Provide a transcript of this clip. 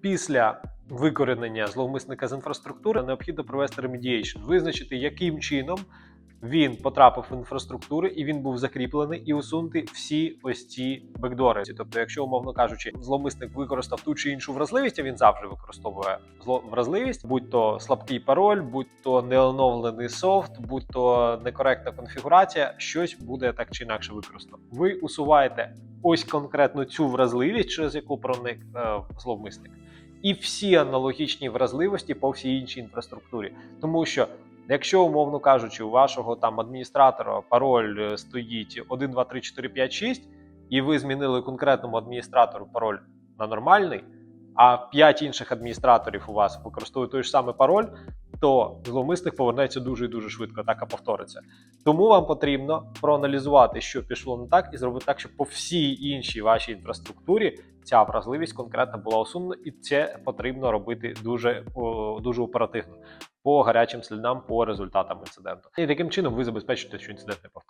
Після викоренення зловмисника з інфраструктури необхідно провести ремедіейшн, визначити, яким чином він потрапив в інфраструктуру і він був закріплений, і усунути всі ось ці бекдори. Тобто, якщо умовно кажучи, зловмисник використав ту чи іншу вразливість, а він завжди використовує вразливість, будь то слабкий пароль, будь то неоновлений софт, будь то некоректна конфігурація, щось буде так чи інакше використано. Ви усуваєте ось конкретно цю вразливість, через яку проник е, зловмисник, і всі аналогічні вразливості по всій іншій інфраструктурі, тому що. Якщо, умовно кажучи, у вашого там адміністратора пароль е, стоїть 1, 2, 3, 4, 5, 6, і ви змінили конкретному адміністратору пароль на нормальний, а 5 інших адміністраторів у вас використовують той ж самий пароль, то зловмисник повернеться дуже і дуже швидко, атака повториться. Тому вам потрібно проаналізувати, що пішло не так, і зробити так, щоб по всій іншій вашій інфраструктурі ця вразливість конкретно була усунена, і це потрібно робити дуже, дуже оперативно по гарячим слідам, по результатам інциденту. І таким чином ви забезпечите, що інцидент не повториться.